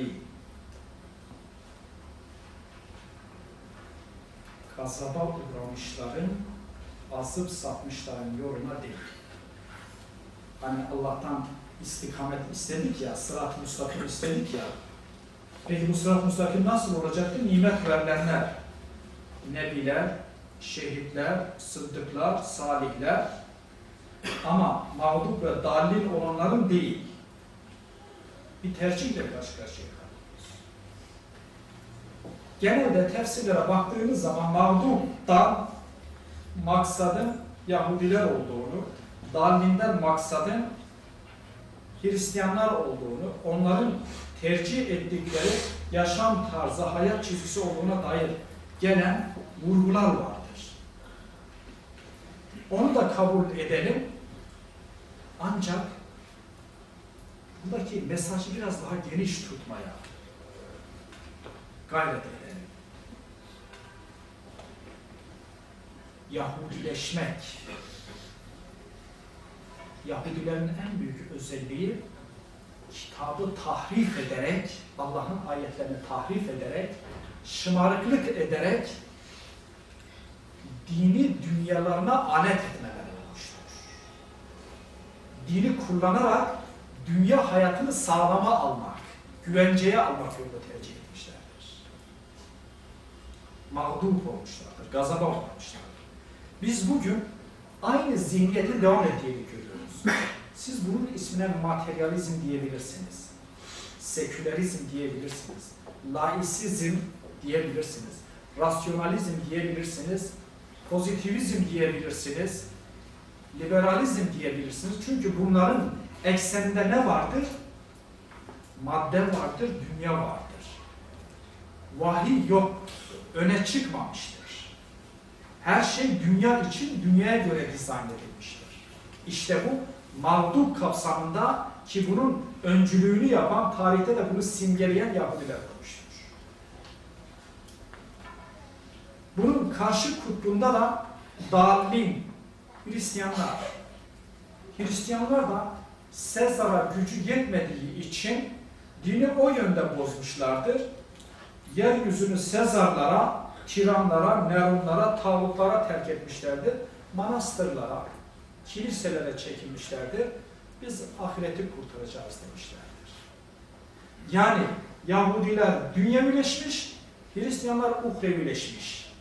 değil. Kasaba uğramışların, azıp sapmışların yoluna değil. Hani Allah'tan istikamet istedik ya, sırat-ı müstakim istedik ya. Peki bu sırat-ı müstakim nasıl olacaktı? Nimet verilenler, nebiler, şehitler, sıddıklar, salihler ama mağdup ve dalil olanların değil. Bir tercihle karşı karşıya kalıyoruz. Genelde tefsirlere baktığınız zaman mağduptan maksadın Yahudiler olduğunu, dalinden maksadın Hristiyanlar olduğunu, onların tercih ettikleri yaşam tarzı, hayat çizgisi olduğuna dair gelen vurgular vardır. Onu da kabul edelim. Ancak buradaki mesajı biraz daha geniş tutmaya gayret edelim. Yahudileşmek. Yahudilerin en büyük özelliği kitabı tahrif ederek, Allah'ın ayetlerini tahrif ederek, şımarıklık ederek dini dünyalarına alet etmeleri olmuştur. Dini kullanarak dünya hayatını sağlama almak, güvenceye almak yolunda tercih etmişlerdir. Mağdup olmuşlardır, gazaba uğramışlardır. Biz bugün aynı zihniyetin devam ettiğini görüyoruz. Siz bunun ismine materyalizm diyebilirsiniz. Sekülerizm diyebilirsiniz. Laisizm diyebilirsiniz. Rasyonalizm diyebilirsiniz. Pozitivizm diyebilirsiniz. Liberalizm diyebilirsiniz. Çünkü bunların ekseninde ne vardır? Madde vardır, dünya vardır. Vahiy yok, öne çıkmamıştır. Her şey dünya için, dünyaya göre dizayn edilmiştir. İşte bu mağdup kapsamında ki bunun öncülüğünü yapan, tarihte de bunu simgeleyen Yahudiler olmuştur. Bunun karşı kutbunda da Dalin, Hristiyanlar. Hristiyanlar da Sezar'a gücü yetmediği için dini o yönde bozmuşlardır. Yeryüzünü Sezarlara, tiranlara, Neronlara, tağutlara terk etmişlerdir. Manastırlara, kiliselere çekilmişlerdir. Biz ahireti kurtaracağız demişlerdir. Yani Yahudiler dünyevileşmiş, Hristiyanlar uhrevileşmiş.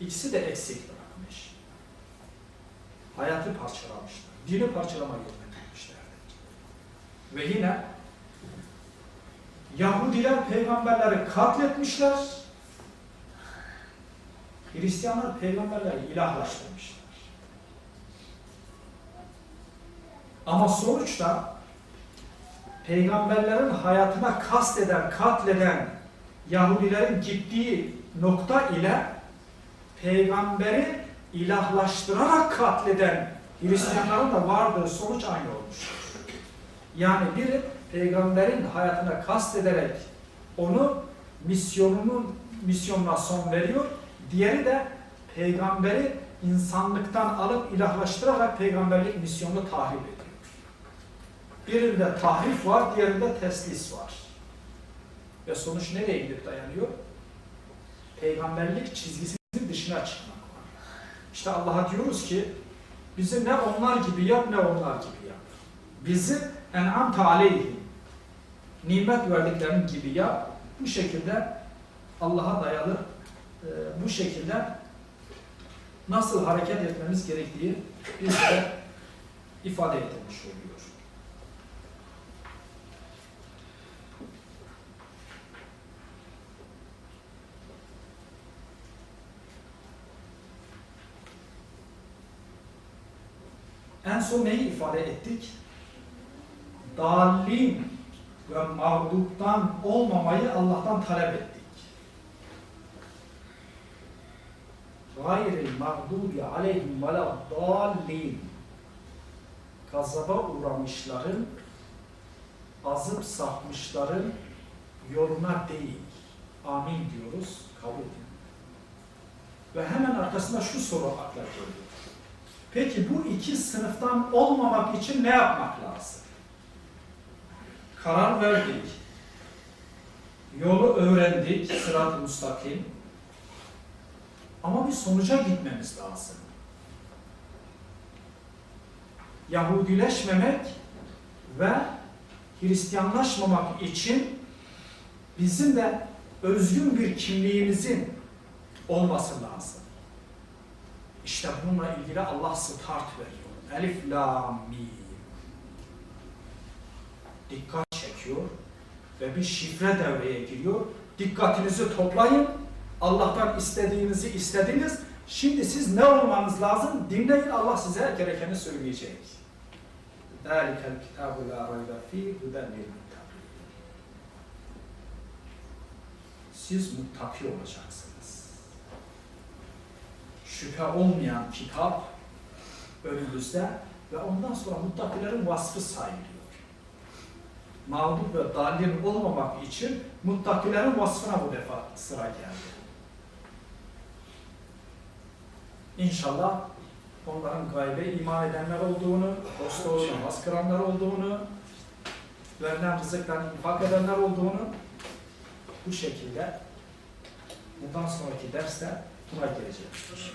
İkisi de eksik bırakmış. Hayatı parçalamışlar. Dini parçalama yoluna. Ve yine Yahudiler peygamberleri katletmişler. Hristiyanlar peygamberleri ilahlaştırmışlar. Ama sonuçta peygamberlerin hayatına kasteden, katleden Yahudilerin gittiği nokta ile peygamberi ilahlaştırarak katleden Hristiyanların da vardığı sonuç aynı olmuştur. Yani biri peygamberin hayatına kastederek onu misyonunun misyonuna son veriyor. Diğeri de peygamberi insanlıktan alıp ilahlaştırarak peygamberlik misyonunu tahrip ediyor. Birinde tahrif var, diğerinde teslis var. Ve sonuç nereye gidip dayanıyor? Peygamberlik çizgisinin dışına çıkmak var. İşte Allah'a diyoruz ki bizi ne onlar gibi yap ne onlar gibi yap. Bizi en'amte aleyhim nimet verdiklerin gibi yap. Bu şekilde Allah'a dayalı e, bu şekilde nasıl hareket etmemiz gerektiği bizde ifade edilmiş oluyor. En son neyi ifade ettik? Dalin ve mağduptan olmamayı Allah'tan talep ettik. Gayril mağdubi aleyhim ve la dallin Gazaba uğramışların, azıp sapmışların yoluna değil. Amin diyoruz, kabul edin. Ve hemen arkasında şu soru akla geliyor. Peki bu iki sınıftan olmamak için ne yapmak lazım? Karar verdik. Yolu öğrendik, sırat-ı müstakim. Ama bir sonuca gitmemiz lazım. Yahudileşmemek ve Hristiyanlaşmamak için bizim de özgün bir kimliğimizin olması lazım. İşte bununla ilgili Allah start veriyor. Elif, la, mim. Dikkat çekiyor ve bir şifre devreye giriyor. Dikkatinizi toplayın. Allah'tan istediğinizi istediniz. Şimdi siz ne olmanız lazım? Dinleyin Allah size gerekeni söyleyecek. ذَٰلِكَ الْكِتَابُ لَا رَيْبَ ف۪يهِ هُدًى لِلْمُتَّقِينَ Siz muttaki olacaksınız. Şüphe olmayan kitap önümüzde ve ondan sonra muttakilerin vasfı sayılıyor. Mağlup ve dalin olmamak için muttakilerin vasfına bu defa sıra geldi. İnşallah onların gaybe iman edenler olduğunu, dost doğru namaz kılanlar olduğunu, verilen rızıktan infak edenler olduğunu bu şekilde bundan sonraki derste buna geleceğiz.